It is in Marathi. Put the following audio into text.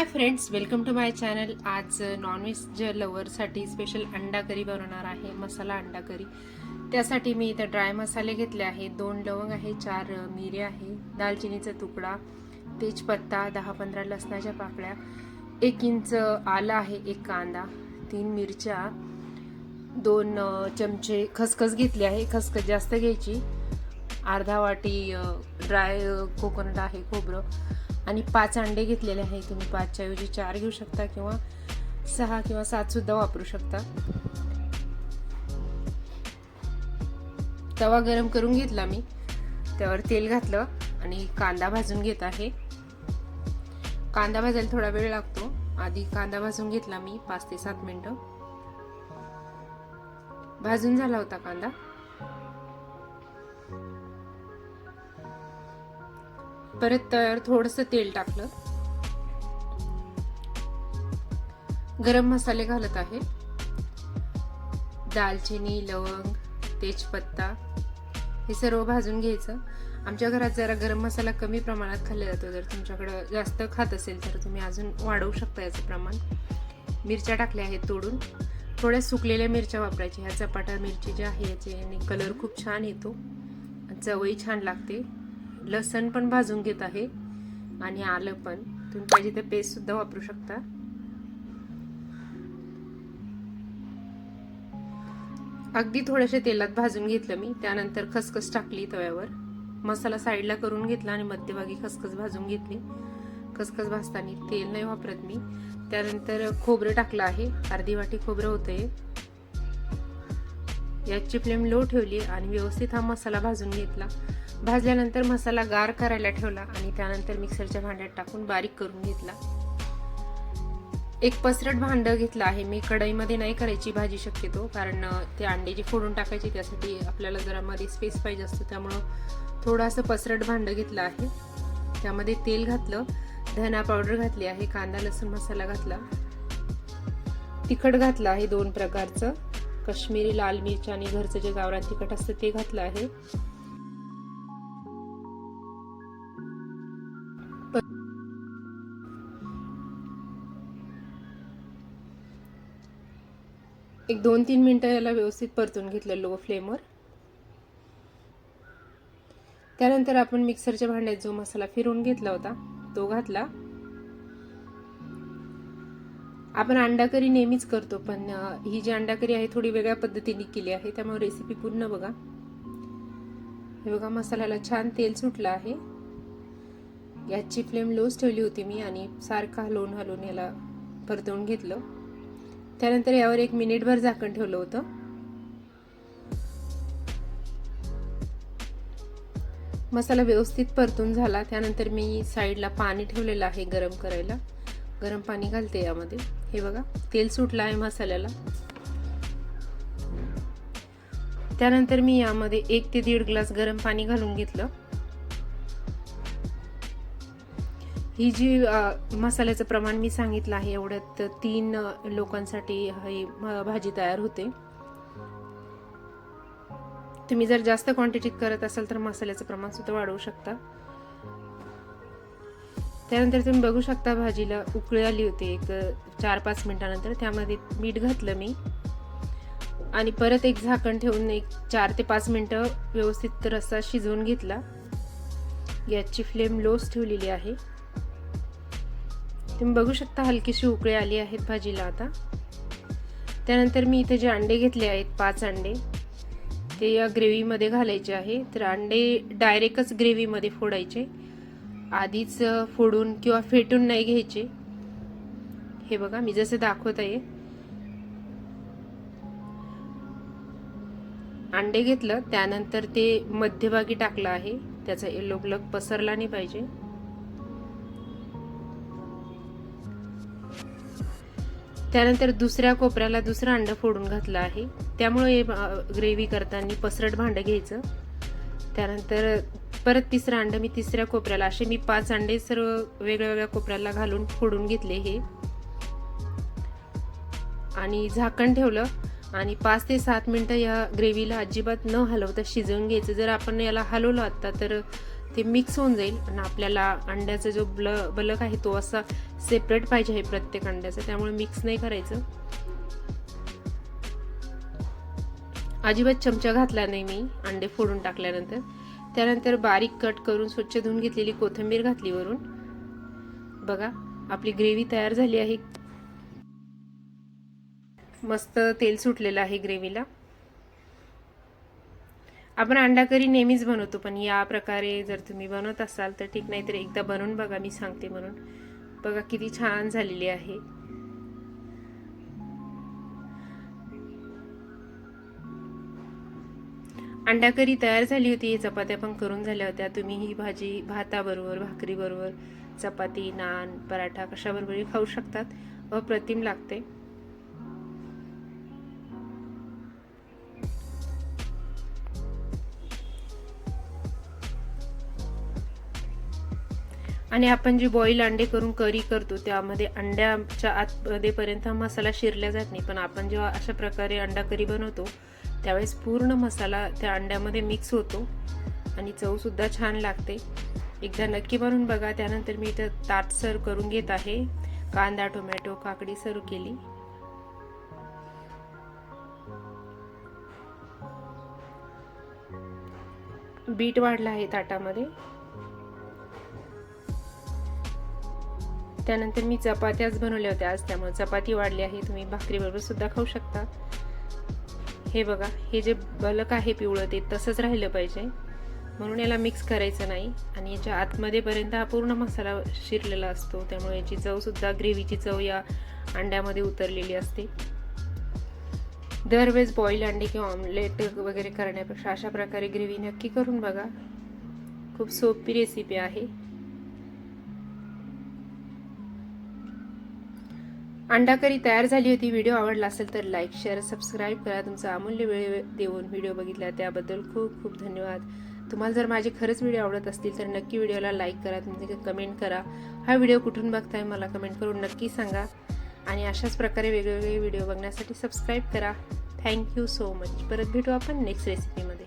Hi friends welcome to my channel आज नॉनव्हेज लवरसाठी स्पेशल अंडा करी बनवणार आहे मसाला अंडा करी त्यासाठी मी इथं ड्राय मसाले घेतले आहे दोन लवंग आहे चार मिरे आहे दालचिनीचा तुकडा तेजपत्ता दहा पंधरा लसणाच्या पाकळ्या एक इंच आलं आहे एक कांदा तीन मिरच्या दोन चमचे खसखस घेतली आहे. खसखस जास्त घ्यायची. अर्धा वाटी ड्राय कोकोनट आहे खोबरं. आणि पाच अंडे घेतलेले आहे. तुम्ही पाचच्या ऐवजी चार घेऊ शकता किंवा सहा किंवा सात सुद्धा वापरू शकता. तवा गरम करून घेतला मी. त्यावर तेल घातलं आणि कांदा भाजून घेत आहे. कांदा भाजायला थोडा वेळ लागतो. आधी कांदा भाजून घेतला मी पाच ते सात मिनटं. भाजून झाला होता कांदा. परत तर थोडस तेल टाकलं. गरम मसाले घालत आहे. दालचिनी लवंग तेजपत्ता हे सर्व भाजून घ्यायचं. आमच्या घरात जरा गरम मसाला कमी प्रमाणात खाल्ला जातो. जर तुमच्याकडं जास्त खात असेल तर तुम्ही अजून वाढवू शकता याचं प्रमाण. मिरच्या टाकल्या आहेत तोडून. थोड्या सुकलेल्या मिरच्या वापरायच्या. ह्या चपाटा मिरची ज्या आहे याचे आणि कलर खूप छान येतो. चवही छान लागते. लसण पण भाजून घेत आहे आणि आलं पण. तुम्ही पाहिजे तर पेस्ट सुद्धा वापरू शकता. अगदी थोड्याशा तेलात भाजून घेतलं मी. त्यानंतर खसखस टाकली तव्यावर. मसाला साईडला करून घेतला आणि मध्यभागी खसखस भाजून घेतली. खसखस भाजताना तेल नाही वापरत मी. त्यानंतर खोबरं टाकलं आहे. अर्धी वाटी खोबरं होतंय. याची फ्लेम लो ठेवली आणि व्यवस्थित हा मसाला भाजून घेतला. भाजल्यानंतर मसाला गार करायला ठेवला आणि त्यानंतर मिक्सरच्या भांड्यात टाकून बारीक करून घेतला. एक पसरट भांडं घेतलं आहे. मी कढईमध्ये नाही करायची भाजी शक्यतो कारण ते अंडे जी फोडून टाकायची त्यासाठी आपल्याला जरा मध्ये स्पेस पाहिजे असतो. त्यामुळं थोडंसं पसरट भांडं घेतलं आहे. त्यामध्ये तेल घातलं धना पावडर घातली आहे कांदा लसूण मसाला घातला. तिखट घातलं आहे दोन प्रकारचं. कश्मीरी लाल मिरची आणि घरचं जे गावरान तिखट असतं ते घातलं आहे. एक दोन तीन मिनटं याला व्यवस्थित परतून घेतलं लो फ्लेमवर त्यानंतर आपण मिक्सरच्या भांड्यात जो मसाला फिरवून घेतला होता तो घातला. आपण अंडा करी नेहमीच करतो पण ही जी अंडा करी आहे थोडी वेगळ्या पद्धतीने केली आहे त्यामुळे रेसिपी पूर्ण बघा. हे बघा मसाल्याला छान तेल सुटलं आहे. याची फ्लेम लोच ठेवली होती मी आणि सारखं हलवून हलवून याला परतवून घेतलं. त्यानंतर यावर एक मिनिटभर झाकण ठेवलं होतं. मसाला व्यवस्थित परतून झाला. त्यानंतर मी साईडला पाणी ठेवलेलं आहे गरम करायला. गरम पाणी घालते यामध्ये. हे बघा तेल सुटलं आहे मसाल्याला. त्यानंतर मी यामध्ये एक ते दीड ग्लास गरम पाणी घालून घेतलं. ही जी मसाल्याचं प्रमाण मी सांगितलं आहे एवढ्यात तीन लोकांसाठी ही भाजी तयार होते. तुम्ही जर जास्त क्वांटिटीत करत असाल तर मसाल्याचं प्रमाण सुद्धा वाढवू शकता. त्यानंतर तुम्ही बघू शकता भाजीला उकळी आली होती एक चार पाच मिनिटानंतर त्यामध्ये मीठ घातलं मी. आणि परत एक झाकण ठेवून एक चार ते पाच मिनटं व्यवस्थित रस्सा शिजवून घेतला. याची फ्लेम लोच ठेवलेली आहे. तुम्ही बघू शकता हलकीशी उकळी आली आहेत भाजीला आता. त्यानंतर मी इथे जे अंडे घेतले आहेत पाच अंडे ते या ग्रेव्हीमध्ये घालायचे आहे. तर अंडे डायरेक्टच ग्रेव्हीमध्ये फोडायचे. आधीच फोडून किंवा फेटून नाही घ्यायचे. हे बघा मी जसं दाखवत आहे. अंडे घेतलं त्यानंतर ते मध्यभागी टाकलं आहे. त्याचा येलो ब्लग पसरला नाही पाहिजे. त्यानंतर दुसऱ्या कोपऱ्याला दुसरं अंडं फोडून घातलं आहे. त्यामुळे ग्रेव्ही करताना पसरट भांडं घ्यायचं. त्यानंतर परत तिसरं अंड मी तिसऱ्या कोपऱ्याला असे मी पाच अंडे सर्व वेगळ्या वेगळ्या कोपऱ्याला घालून फोडून घेतले हे. आणि झाकण ठेवलं आणि पाच ते सात मिनटं या ग्रेव्हीला अजिबात न हलवता शिजवून घ्यायचं. जर आपण याला हलवलं आता तर ते मिक्स होऊन जाईल. आणि आपल्याला अंड्याचा जो ब्ल बलक आहे तो असा सेपरेट पाहिजे आहे प्रत्येक अंड्याचा. त्यामुळे मिक्स नाही करायचं. अजिबात चमचा घातला नाही मी अंडे फोडून टाकल्यानंतर. त्यानंतर बारीक कट करून स्वच्छ धुवून घेतलेली कोथिंबीर घातली वरून. बघा आपली ग्रेव्ही तयार झाली आहे. मस्त तेल सुटलेलं आहे ग्रेव्हीला आपण अंडा करी नेहमीच बनवतो पण या प्रकारे जर तुम्ही बनवत असाल तर ठीक नाही तर एकदा बनवून बघा मी सांगते म्हणून. बघा किती छान झालेली आहे. अंडा करी तयार झाली होती चपात्या पण करून झाल्या होत्या. तुम्ही ही भाजी भाताबरोबर भाकरीबरोबर चपाती नान पराठा कशाबरोबरही खाऊ शकतात. अप्रतिम लागते. आणि आपण जी बॉईल अंडे करून करी करतो त्यामध्ये अंड्याच्या आतमध्येपर्यंत मसाला शिरला जात नाही. पण आपण जेव्हा अशा प्रकारे अंडा करी बनवतो त्यावेळेस पूर्ण मसाला त्या अंड्यामध्ये मिक्स होतो आणि चवसुद्धा छान लागते. एकदा नक्की बनवून बघा. त्यानंतर मी इथं ताट सर्व करून घेत आहे. कांदा टोमॅटो काकडी सर्व केली. बीट वाढला आहे ताटामध्ये. त्यानंतर मी चपात्याच बनवल्या होत्या आज त्यामुळे चपाती वाढली आहे. तुम्ही भाकरीबरोबर सुद्धा खाऊ शकता. हे बघा हे जे बलक आहे पिवळं ते तसंच राहिलं पाहिजे. म्हणून याला मिक्स करायचं नाही. आणि याच्या आतमध्येपर्यंत हा पूर्ण मसाला शिरलेला असतो. त्यामुळे याची चवसुद्धा ग्रेव्हीची चव या अंड्यामध्ये उतरलेली असते. दरवेळेस बॉईल अंडे किंवा ऑमलेट वगैरे करण्यापेक्षा अशा प्रकारे ग्रेव्ही नक्की करून बघा. खूप सोपी रेसिपी आहे. अंडाकरी तयार झाली होती. व्हिडिओ आवडला असेल तर लाईक शेअर सबस्क्राईब करा. तुमचा अमूल्य वेळ देऊन व्हिडिओ बघितला त्याबद्दल खूप खूप धन्यवाद. तुम्हाला जर माझे खरंच व्हिडिओ आवडत असतील तर नक्की व्हिडिओला लाईक करा. तुमचे कमेंट करा. हा व्हिडिओ कुठून बघताय मला कमेंट करून नक्की सांगा. आणि अशाच प्रकारे वेगवेगळे व्हिडिओ बघण्यासाठी सबस्क्राईब करा. थँक्यू सो मच परत भेटू आपण नेक्स्ट रेसिपीमध्ये